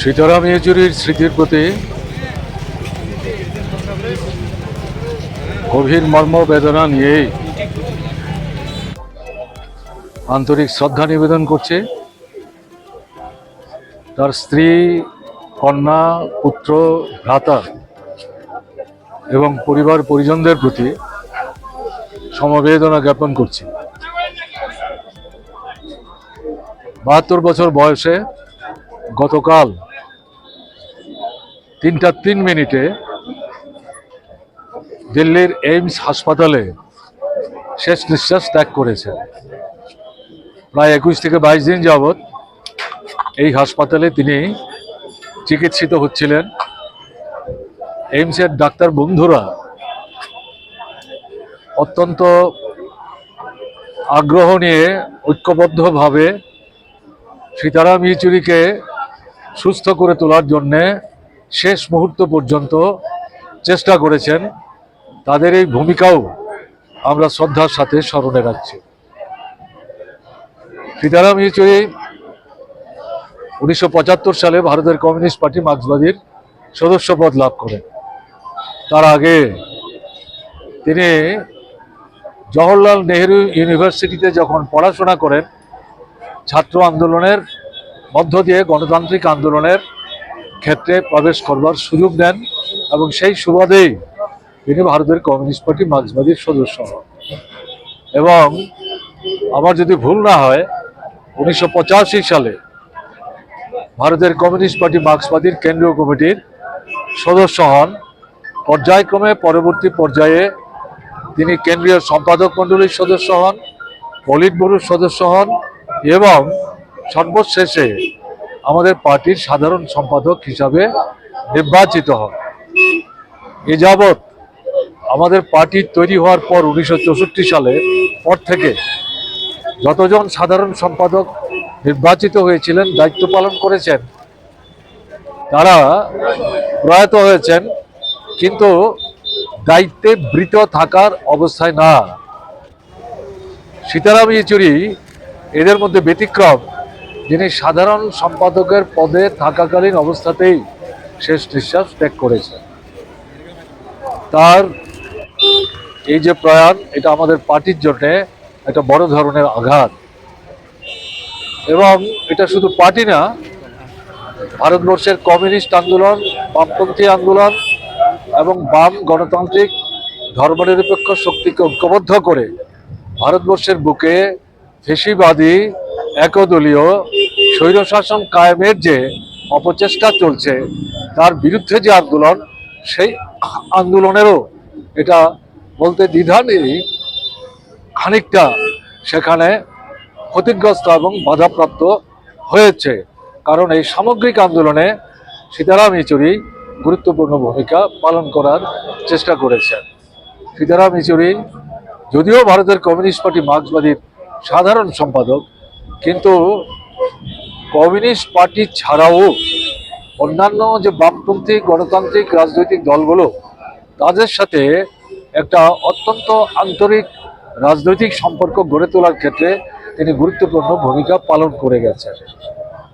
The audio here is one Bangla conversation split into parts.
সীতারাম ইয়েচুরির স্মৃতির প্রতি গভীর মর্ম বেদনা নিয়ে আন্তরিক শ্রদ্ধা নিবেদন করছে। তার স্ত্রী, কন্যা, পুত্র, ভ্রাতা এবং পরিবার পরিজনদের প্রতি সমবেদনা জ্ঞাপন করছি। বাহাত্তর বছর বয়সে গতকাল তিনটা তিন মিনিটে দিল্লির এইমস হাসপাতালে শেষ নিঃশ্বাস ত্যাগ করেছেন। প্রায় একুশ থেকে বাইশ দিন যাবৎ এই হাসপাতালে তিনি চিকিৎসিত হচ্ছিলেন। এইমসের ডাক্তার বন্ধুরা অত্যন্ত আগ্রহ নিয়ে, ঐক্যবদ্ধভাবে সীতারাম ইয়েচুরিকে সুস্থ করে তোলার জন্যে শেষ মুহূর্ত পর্যন্ত চেষ্টা করেছেন। তাদের এই ভূমিকাও আমরা শ্রদ্ধার সাথে স্মরণে রাখছি। সীতারাম ইয়েচুরি উনিশশো পঁচাত্তর সালে ভারতের কমিউনিস্ট পার্টি মার্ক্সবাদীর সদস্য পদ লাভ করেন তার আগে তিনি জওহরলাল নেহেরু ইউনিভার্সিটিতে যখন পড়াশোনা করেন, ছাত্র আন্দোলনের মধ্য দিয়ে গণতান্ত্রিক আন্দোলনের ক্ষেত্রে প্রবেশ করবার সুযোগ নেন এবং সেই সুবাদেই তিনি ভারতের কমিউনিস্ট পার্টি মার্ক্সবাদীর সদস্য হন। এবং আমার যদি ভুল না হয়, উনিশশো পঁচাশি সালে ভারতের কমিউনিস্ট পার্টি মার্ক্সবাদীর কেন্দ্রীয় কমিটির সদস্য হন। পর্যায়ক্রমে পরবর্তী পর্যায়ে তিনি কেন্দ্রীয় সম্পাদক মণ্ডলীর সদস্য হন পলিট ব্যুরোর সদস্য হন এবং সর্বশেষে আমাদের পার্টির সাধারণ সম্পাদক হিসাবে নির্বাচিত হন। এ যাবৎ আমাদের পার্টি তৈরি হওয়ার পর উনিশশো সালে পর থেকে যতজন সাধারণ সম্পাদক নির্বাচিত হয়েছিলেন, দায়িত্ব পালন করেছেন। তারা প্রয়াত হয়েছেন, কিন্তু দায়িত্বে বৃত থাকার অবস্থায় না। সীতারাম ইয়েচুরি এদের মধ্যে ব্যতিক্রম। যিনি সাধারণ সম্পাদকের পদে থাকাকালীন অবস্থাতেই শেষ নিঃশ্বাস ত্যাগ করেছেন। তার এই যে প্রয়াণ, এটা আমাদের পার্টির জন্যে একটা বড় ধরনের আঘাত। এবং এটা শুধু পার্টি না, ভারতবর্ষের কমিউনিস্ট আন্দোলন, বামপন্থী আন্দোলন এবং বাম গণতান্ত্রিক ধর্মনিরপেক্ষ শক্তিকে ঐক্যবদ্ধ করে ভারতবর্ষের বুকে ফেসিবাদী, একদলীয় স্বৈরশাসন কায়েমের যে অপচেষ্টা চলছে, তার বিরুদ্ধে যে আন্দোলন, সেই আন্দোলনেরও এটা বলতে দ্বিধা নেই। খানিকটা সেখানে ক্ষতিগ্রস্ত এবং বাধাপ্রাপ্ত হয়েছে। কারণ এই সামগ্রিক আন্দোলনে সীতারাম ইচুরি গুরুত্বপূর্ণ ভূমিকা পালন করার চেষ্টা করেছেন। সীতারাম ইচুরি যদিও ভারতের কমিউনিস্ট পার্টি মার্ক্সবাদীর সাধারণ সম্পাদক, কিন্তু কমিউনিস্ট পার্টি ছাড়াও অন্যান্য যে বামপন্থী গণতান্ত্রিক রাজনৈতিক দলগুলো, তাদের সাথে একটা অত্যন্ত আন্তরিক রাজনৈতিক সম্পর্ক গড়ে তোলার ক্ষেত্রে তিনি গুরুত্বপূর্ণ ভূমিকা পালন করে গেছেন।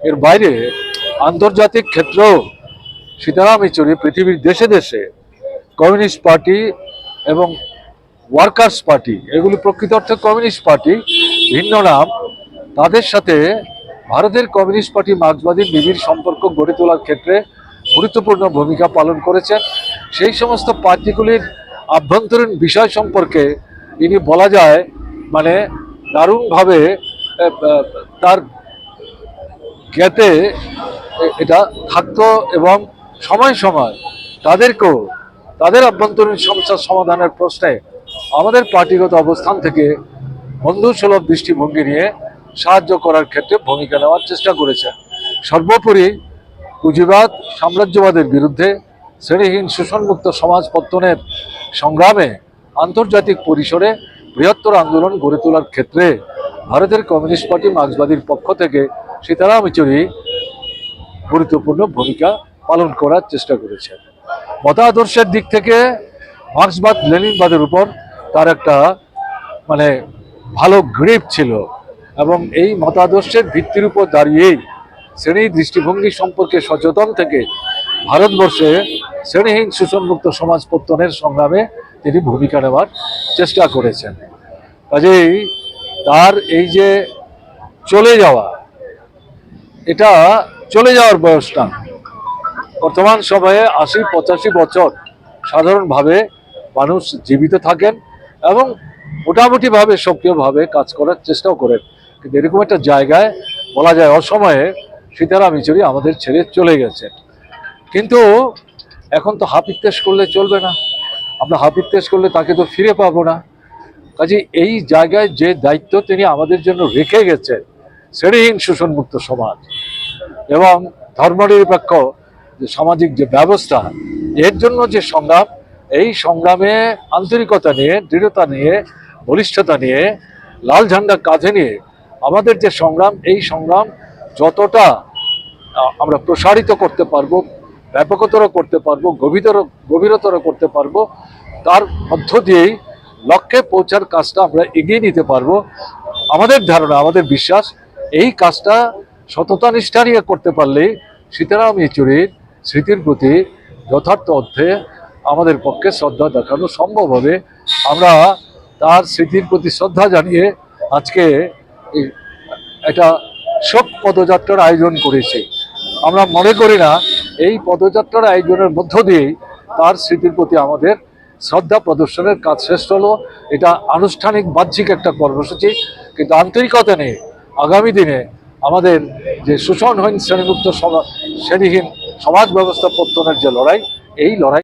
এর বাইরে আন্তর্জাতিক ক্ষেত্রেও সীতারাম ইচুরি পৃথিবীর দেশে দেশে কমিউনিস্ট পার্টি এবং ওয়ার্কার্স পার্টি, এগুলি প্রকৃত অর্থে কমিউনিস্ট পার্টি, ভিন্ন নাম, তাদের সাথে ভারতের কমিউনিস্ট পার্টি মার্ক্সবাদী নিবিড় সম্পর্ক গড়ে তোলার ক্ষেত্রে গুরুত্বপূর্ণ ভূমিকা পালন করেছেন। সেই সমস্ত পার্টিগুলির আভ্যন্তরীণ বিষয় সম্পর্কে ইনি বলা যায় মানে দারুণভাবে তার জ্ঞাতে এটা থাকতো এবং সময় সময় তাদেরকেও, তাদের আভ্যন্তরীণ সমস্যার সমাধানের প্রশ্নে আমাদের পার্টিগত অবস্থান থেকে বন্ধু সুলভ দৃষ্টিভঙ্গি নিয়ে সাহায্য করার ক্ষেত্রে ভূমিকা নেওয়ার চেষ্টা করেছে সর্বোপরি পুঁজিবাদ, সাম্রাজ্যবাদের বিরুদ্ধে শ্রেণীহীন শোষণমুক্ত সমাজ পত্তনের সংগ্রামে আন্তর্জাতিক পরিসরে বৃহত্তর আন্দোলন গড়ে তোলার ক্ষেত্রে ভারতের কমিউনিস্ট পার্টি মার্ক্সবাদীর পক্ষ থেকে সীতারাম ইচুরি গুরুত্বপূর্ণ ভূমিকা পালন করার চেষ্টা করেছেন মতাদর্শের দিক থেকে মার্ক্সবাদ লেনিনবাদের উপর তার একটা মানে ভালো গ্রিপ ছিল এবং এই মতাদর্শের ভিত্তির উপর দাঁড়িয়েই শ্রেণি দৃষ্টিভঙ্গি সম্পর্কে সচেতন থেকে ভারতবর্ষে শ্রেণীহীন শোষণমুক্ত সমাজ পত্তনের সংগ্রামে তিনি ভূমিকা নেওয়ার চেষ্টা করেছেন। কাজেই তার এই যে চলে যাওয়া, এটা চলে যাওয়ার বয়স না বর্তমান সময়ে আশি, পঁচাশি বছর সাধারণভাবে মানুষ জীবিত থাকেন এবং মোটামুটিভাবে সক্রিয়ভাবে কাজ করার চেষ্টাও করেন। কিন্তু এরকম একটা জায়গায় বলা যায় অসময়ে সীতারাম ইচুরি আমাদের ছেড়ে চলে গেছে কিন্তু এখন তো হাপিত্তেশ করলে চলবে না। আমরা হাপিত্তেশ করলে তাকে তো ফিরে পাবো না। কাজে এই জায়গায় যে দায়িত্ব তিনি আমাদের জন্য রেখে গেছেন, শ্রেণীহীন শোষণমুক্ত সমাজ এবং ধর্মনিরপেক্ষ যে সামাজিক যে ব্যবস্থা, এর জন্য যে সংগ্রাম, এই সংগ্রামে আন্তরিকতা নিয়ে, দৃঢ়তা নিয়ে, বলিষ্ঠতা নিয়ে, লাল ঝান্ডা কাঁধে নিয়ে আমাদের যে সংগ্রাম, এই সংগ্রাম যতটা আমরা প্রসারিত করতে পারব ব্যাপকতর করতে পারব, গভীরতর গভীরতর করতে পারব। তার মধ্য দিয়েই লক্ষ্যে পৌঁছার কাজটা আমরা এগিয়ে নিতে পারব। আমাদের ধারণা, আমাদের বিশ্বাস, এই কাজটা সততা নিষ্ঠা নিয়ে করতে পারলেই সীতারাম ইয়েচুরির স্মৃতির প্রতি যথার্থ অর্থে আমাদের পক্ষে শ্রদ্ধা দেখানো সম্ভব হবে। আমরা তার স্মৃতির প্রতি শ্রদ্ধা জানিয়ে আজকে একটা শোক পদযাত্রার আয়োজন করেছি। আমরা মনে করি না, এই পদযাত্রার আয়োজনের মধ্য দিয়েই তার স্মৃতির প্রতি আমাদের শ্রদ্ধা প্রদর্শনের কাজ শেষ হলো। এটা আনুষ্ঠানিক বাহ্যিক একটা কর্মসূচি, কিন্তু আন্তরিকতা নেই আগামী দিনে আমাদের যে শোষণহীন শ্রেণীমুক্ত সমাজ শ্রেণীহীন সমাজ ব্যবস্থা পত্তনের যে লড়াই, এই লড়াই